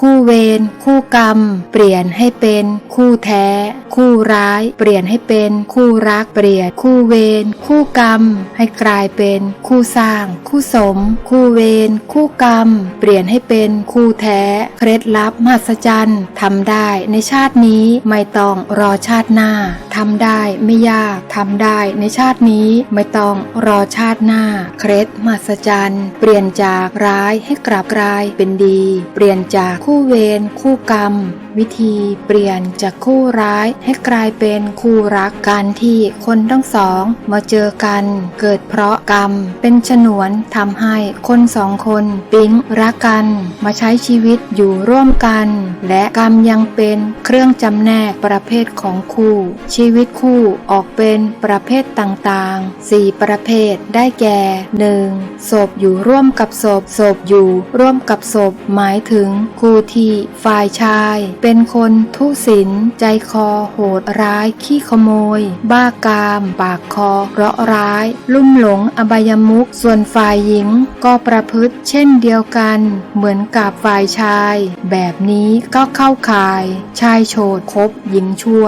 คู่เวรคู่กรรม เปลี่ยนให้เป็น คู่แท้ คู่ร้าย เปลี่ยนให้เป็น คู่รัก เปลี่ยน คู่เวรคู่กรรม ให้กลายเป็น คู่สร้าง คู่สม คู่เวรคู่กรรม เปลี่ยนให้เป็น คู่แท้ เคล็ดลับมหัศจรรย์ทำได้ในชาตินี้ไม่ต้องรอชาติหน้า ทำได้ไม่ยากทำได้ในชาตินี้ไม่ต้องรอชาติหน้า เคล็ดมหัศจรรย์ เปลี่ยนจากร้ายให้กลับกลายเป็นดี เปลี่ยนจากคู่เวรคู่กรรมวิธีเปลี่ยนจากคู่ร้ายให้กลายเป็นคู่รักการที่คนทั้งสองมาเจอกัน เกิดเพราะกรรม เป็นฉนวนทำให้คนสองคนปิ๊งรักกัน มาใช้ชีวิตอยู่ร่วมกัน และกรรมยังเป็นเครื่องจำแนกประเภทของคู่ชีีวิตคู่ออกเป็นประเภทต่างๆสี่ประเภทได้แก่ 1. ศพอยู่ร่วมกับศพศพอยู่ร่วมกับศพหมายถึงคู่ที่ฝ่ายชาย เป็นคนทุศิลใจคอโหดร้าย ขี้ขโมย บ้ากาม ปากคอเราะร้าย ลุ่มหลงอบายมุขส่วนฝ่ายหญิงก็ประพฤติเช่นเดียวกัน เหมือนกับฝ่ายชาย แบบนี้ก็เข้าข่าย ชายโฉดคบหญิงชั่ว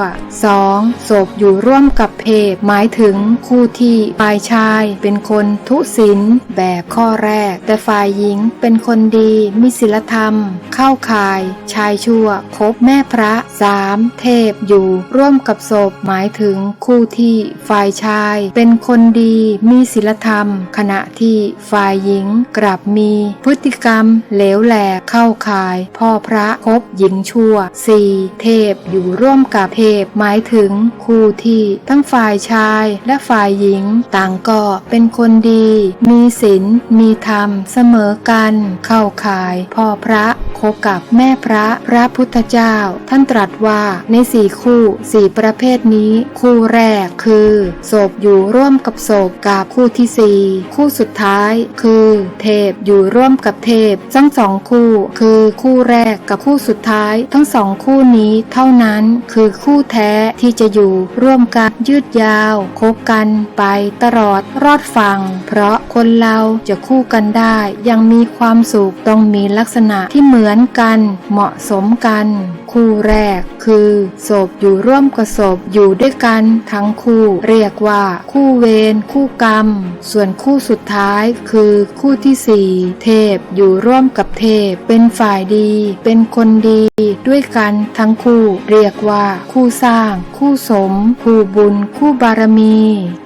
2. ศพอยู่ร่วมกับเพศหมายถึงคู่ที่ฝ่ายชายเป็นคนทุศิลแบบข้อแรก แต่ฝ่ายหญิงเป็นคนดีมีศีลธรรม เข้าข่าย ชายชั่วคบแม่พระ 3. เทพอยู่ร่วมกับศพหมายถึงคู่ที่ฝ่ายชาย เป็นคนดีมีศีลธรรม ขณะที่ฝ่ายหญิงกลับมีพฤติกรรมเหลวแหลกเข้าข่าย พ่อพระคบหญิงชั่ว 4. เทพอยู่ร่วมกับเทพหมายถึงคู่ที่ทั้งฝ่ายชายและฝ่ายหญิง ต่างก็เป็นคนดี มีศีลมีธรรมเสมอกัน เข้าข่ายพ่อพระคบกับแม่พระพระพุทธเจ้า ท่านตรัสว่าในสี่คู่สี่ประเภทนี้ คู่แรกคือศพอยู่ร่วมกับศพกับคู่ที่สี่คู่สุดท้ายคือ เทพอยู่ร่วมกับเทพ ทั้งสองคู่คือคู่แรกกับคู่สุดท้าย ทั้งสองคู่นี้เท่านั้นคือคู่แท้ที่จะอยู่ร่วมกันยืดยาว คบกันไปตลอดรอดฟัง เพราะคนเราจะคู่กันได้ยังมีความสุขต้องมีลักษณะที่เหมือนกันเหมาะสมกันคู่แรก คือศพอยู่ร่วมกับศพอยู่ด้วยกันทั้งคู่ เรียกว่า คู่เวรคู่กรรม ส่วนคู่สุดท้ายคือคู่ที่สี่เทพอยู่ร่วมกับเทพ เป็นฝ่ายดี เป็นคนดีด้วยกันทั้งคู่เรียกว่า คู่สร้าง คู่สม คู่บุญ คู่บารมี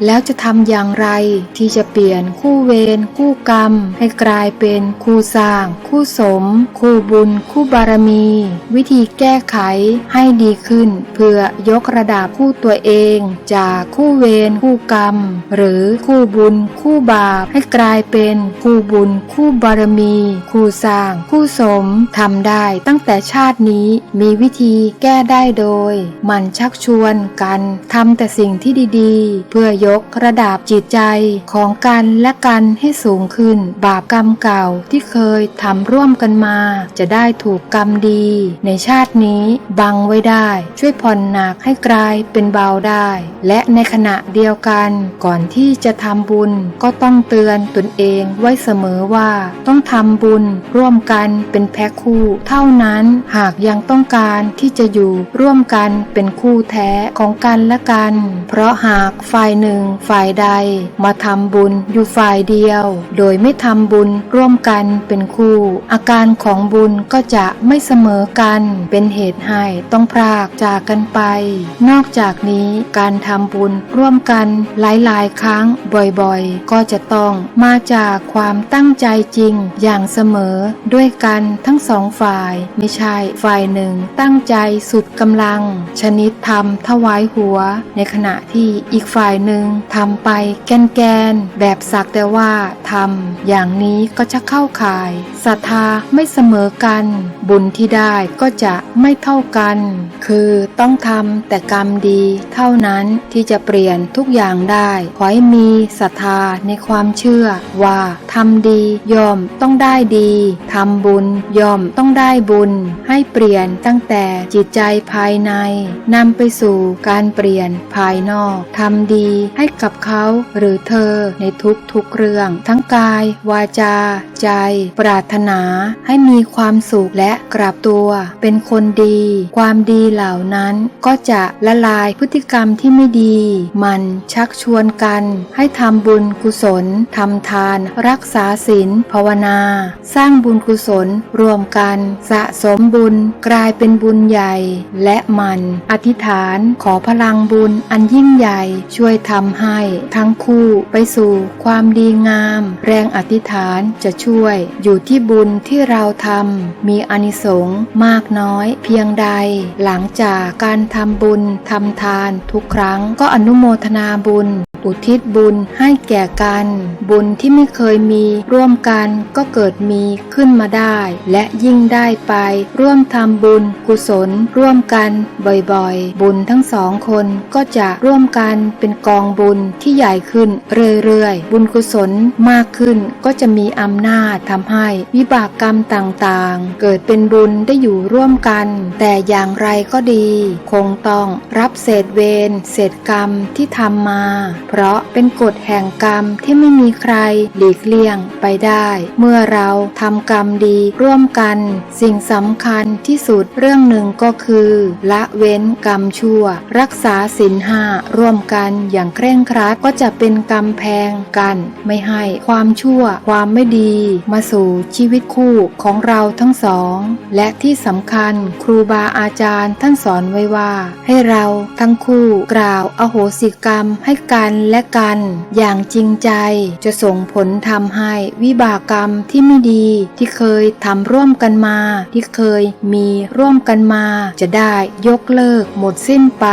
แล้วจะทำอย่างไร ที่จะเปลี่ยนคู่เวรคู่กรรม ให้กลายเป็นคู่สร้าง คู่สม คู่บุญ คู่บารมี วิธีแก้ก้ไขให้ดีขึ้น เพื่อยกระดับคู่ตัวเอง จากคู่เวรคู่กรรม หรือคู่บุญ คู่บาปให้กลายเป็นคู่บุญ คู่บารมี คู่สร้าง คู่สมทำได้ตั้งแต่ชาตินี้มีวิธีแก้ได้โดย มันชักชวนกันทำแต่สิ่งที่ดีๆ เพื่อยกระดับจิตใจของกันและกันให้สูงขึ้น บาปกรรมเก่าที่เคยทำร่วมกันมา จะได้ถูกกรรมดีในชาตินี้บังไว้ได้ ช่วยผ่อนหนักให้กลายเป็นเบาได้ และในขณะเดียวกันก่อนที่จะทำบุญก็ต้องเตือนตนเองไว้เสมอว่า ต้องทำบุญร่วมกันเป็นแพ็คคู่ เท่านั้นหากยังต้องการที่จะอยู่ร่วมกันเป็นคู่แท้ของกันและกัน เพราะหากฝ่ายหนึ่งฝ่ายใดมาทำบุญอยู่ฝ่ายเดียว โดยไม่ทำบุญร่วมกันเป็นคู่ อาการของบุญก็จะไม่เสมอกันเป็นเหตุให้ต้องพรากจากกันไป นอกจากนี้การทำบุญร่วมกันหลายๆ ครั้งบ่อยๆ ก็จะต้องมาจากความตั้งใจจริงอย่างเสมอด้วยกันทั้งสองฝ่าย ไม่ใช่ฝ่ายหนึ่งตั้งใจสุดกำลัง ชนิดทำถวายหัว ในขณะที่อีกฝ่ายหนึ่งทำไปแกนๆแบบสักแต่ว่าทำอย่างนี้ก็จะเข้าข่ายศรัทธาไม่เสมอกัน บุญที่ได้ก็จะไไม่เท่ากัน คือต้องทำแต่กรรมดีเท่านั้นที่จะเปลี่ยนทุกอย่างได้ ขอให้มีศรัทธาในความเชื่อว่าทำดีย่อมต้องได้ดีทำบุญย่อมต้องได้บุญ ให้เปลี่ยนตั้งแต่จิตใจภายในนำไปสู่การเปลี่ยนภายนอกทำดีให้กับเขาหรือเธอในทุกๆเรื่อง ทั้งกาย วาจา ใจ ปรารถนาให้มีความสุขและกราบตัวเป็นคนดี ความดีเหล่านั้นก็จะละลายพฤติกรรมที่ไม่ดี มันชักชวนกันให้ทำบุญกุศลทำทาน รักษาศีลภาวนา สร้างบุญกุศลรวมกันสะสมบุญกลายเป็นบุญใหญ่ และมันอธิษฐานขอพลังบุญอันยิ่งใหญ่ช่วยทำให้ทั้งคู่ไปสู่ความดีงาม แรงอธิษฐานจะช่วยอยู่ที่บุญที่เราทำมีอานิสงส์มากน้อยเพียงใด หลังจากการทำบุญทำทานทุกครั้งก็อนุโมทนาบุญ อุทิศบุญให้แก่กัน บุญที่ไม่เคยมีร่วมกันก็เกิดมีขึ้นมาได้ และยิ่งได้ไปร่วมทำบุญกุศลร่วมกันบ่อยๆ บุญทั้งสองคนก็จะร่วมกันเป็นกองบุญที่ใหญ่ขึ้นเรื่อยๆ บุญกุศลมากขึ้นก็จะมีอำนาจทำให้วิบากกรรมต่างๆ เกิดเป็นบุญได้อยู่ร่วมกัน แต่อย่างไรก็ดี คงต้องรับเศษเวรเศษกรรมที่ทำมาเพราะเป็นกฎแห่งกรรมที่ไม่มีใครหลีกเลี่ยงไปได้ เมื่อเราทำกรรมดีร่วมกัน สิ่งสำคัญที่สุดเรื่องหนึ่งก็คือ ละเว้นกรรมชั่ว รักษาศีลห้าร่วมกันอย่างเคร่งครัดก็จะเป็นกำแพงกัน ไม่ให้ความชั่ว ความไม่ดี มาสู่ชีวิตคู่ของเราทั้งสอง และที่สำคัญครูบาอาจารย์ท่านสอนไว้ว่า ให้เราทั้งคู่กล่าวอโหสิกรรมให้กันและกัน อย่างจริงใจจะส่งผลทำให้วิบากกรรมที่ไม่ดีที่เคยทำร่วมกันมา ที่เคยมีร่วมกันมา จะได้ยกเลิกหมดสิ้นไป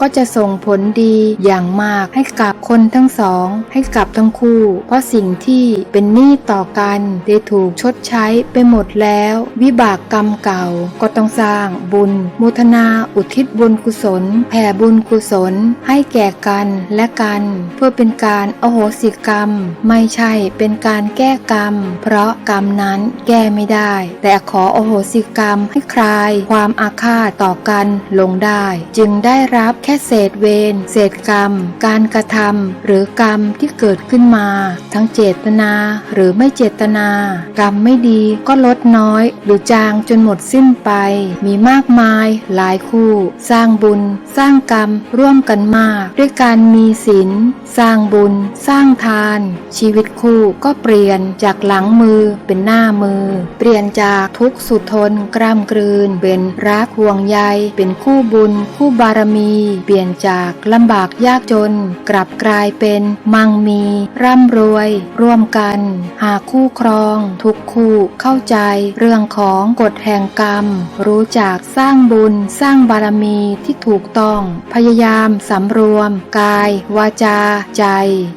ก็จะส่งผลดีอย่างมากให้กับคนทั้งสอง ให้กับทั้งคู่ เพราะสิ่งที่เป็นหนี้ต่อกันได้ถูกชดใช้ไปหมดแล้ว วิบากกรรมเก่าก็ต้องสร้างบุญมุทนาอุทิศบุญกุศลแผ่บุญกุศลให้แก่กันและกันเพื่อเป็นการอโหสิกรรม ไม่ใช่เป็นการแก้กรรม เพราะกรรมนั้นแก้ไม่ได้ แต่ขออโหสิกรรมให้คลายความอาฆาตต่อกันลงได้ จึงได้รับแค่เศษเวรเศษกรรม การกระทำหรือกรรมที่เกิดขึ้นมา ทั้งเจตนาหรือไม่เจตนา กรรมไม่ดีก็ลดน้อย หรือจางจนหมดสิ้นไป มีมากมายหลายคู่ สร้างบุญ สร้างกรรมร่วมกันมาก ด้วยการมีศีลสร้างบุญ สร้างทาน ชีวิตคู่ก็เปลี่ยนจากหลังมือเป็นหน้ามือ เปลี่ยนจากทุกสุดทนกล้ามกลืน เป็นรักห่วงใยเป็นคู่บุญ คู่บารมี เปลี่ยนจากลำบากยากจน กลับกลายเป็นมั่งมี ร่ำรวย ร่วมกัน หาคู่ครอง ทุกคู่เข้าใจเรื่องของกฎแห่งกรรม รู้จักสร้างบุญ สร้างบารมีที่ถูกต้อง พยายามสำรวม กายวาจา ใจ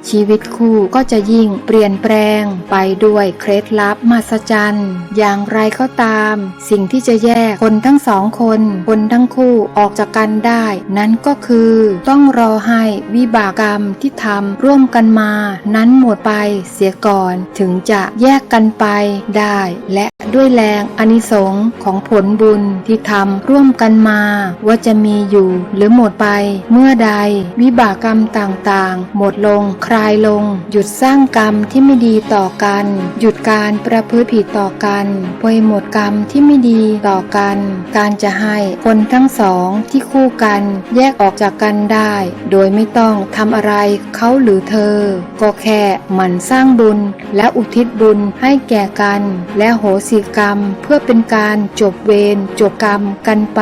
ชีวิตคู่ก็จะยิ่งเปลี่ยนแปลงไปด้วยเคล็ดลับมหัศจรรย์ อย่างไรก็ตาม สิ่งที่จะแยกคนทั้งสองคน คนทั้งคู่ออกจากกันได้ นั้นก็คือ ต้องรอให้วิบากกรรมที่ทำร่วมกันมา นั้นหมดไปเสียก่อนถึงจะแยกกันไปได้ และด้วยแรงอนิสง์ของผลบุญที่ทำร่วมกันมา ว่าจะมีอยู่หรือหมดไปเมื่อใดวิบากกรรมต่างๆ หมดลง คลายลง หยุดสร้างกรรมที่ไม่ดีต่อกัน หยุดการประพฤติผิดต่อกันปล่อยหมดกรรมที่ไม่ดีต่อกัน การจะให้คนทั้งสองที่คู่กันแยกออกจากกันได้ โดยไม่ต้องทำอะไรเขาหรือเธอ ก็แค่หมั่นสร้างบุญ และอุทิศบุญให้แก่กัน และโหสิกรรมเพื่อเป็นการจบเวรจบกรรมกันไป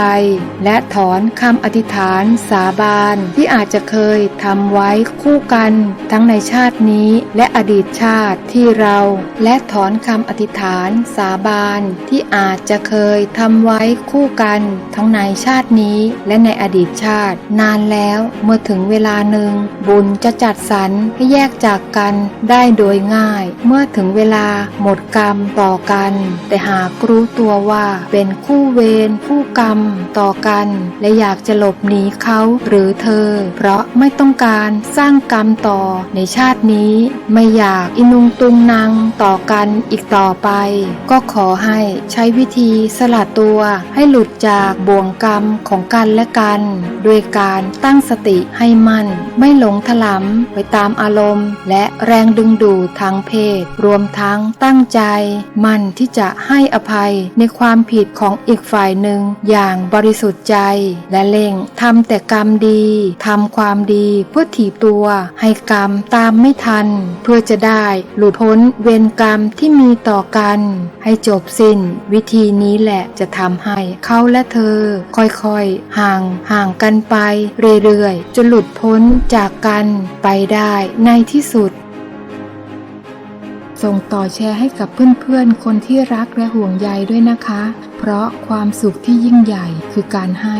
และถอนคำอธิษฐานสาบานที่อาจจะเคยทำไว้คู่กันทั้งในชาตินี้และอดีตชาติที่เราและถอนคำอธิษฐานสาบานที่อาจจะเคยทำไว้คู่กันทั้งในชาตินี้และในอดีตชาติ นานแล้วเมื่อถึงเวลาหนึ่ง บุญจะจัดสรรให้แยกจากกันได้โดยง่าย เมื่อถึงเวลาหมดกรรมต่อกัน แต่หากรู้ตัวว่าเป็นคู่เวรคู่กรรมต่อกัน และอยากจะหลบหนีเขาหรือเธอ เพราะไม่ต้องการสร้างกรรมต่อในชาตินี้ ไม่อยากอินุงตุงนางต่อกันอีกต่อไป ก็ขอให้ใช้วิธีสละตัวให้หลุดจากบ่วงกรรมของกันและกันด้วยการตั้งสติให้มั่น ไม่หลงถลำไปตามอารมณ์ และแรงดึงดูดทางเพศ รวมทั้งตั้งใจ มั่นที่จะให้อภัยในความผิดของอีกฝ่ายหนึ่งอย่างบริสุทธิ์ใจ และเล่งทำแต่กรรมดีทำความดีเพื่อถีบตัวให้กรรมตามไม่ทัน เพื่อจะได้หลุดพ้นเวรกรรมที่มีต่อกัน ให้จบสิ้น วิธีนี้แหละจะทำให้เขาและเธอ ค่อยๆ ห่างห่างกันไปเรื่อยๆจนหลุดพ้นจากกันไปได้ในที่สุดส่งต่อแชร์ให้กับเพื่อนๆ คนที่รักและห่วงใยด้วยนะคะ เพราะความสุขที่ยิ่งใหญ่คือการให้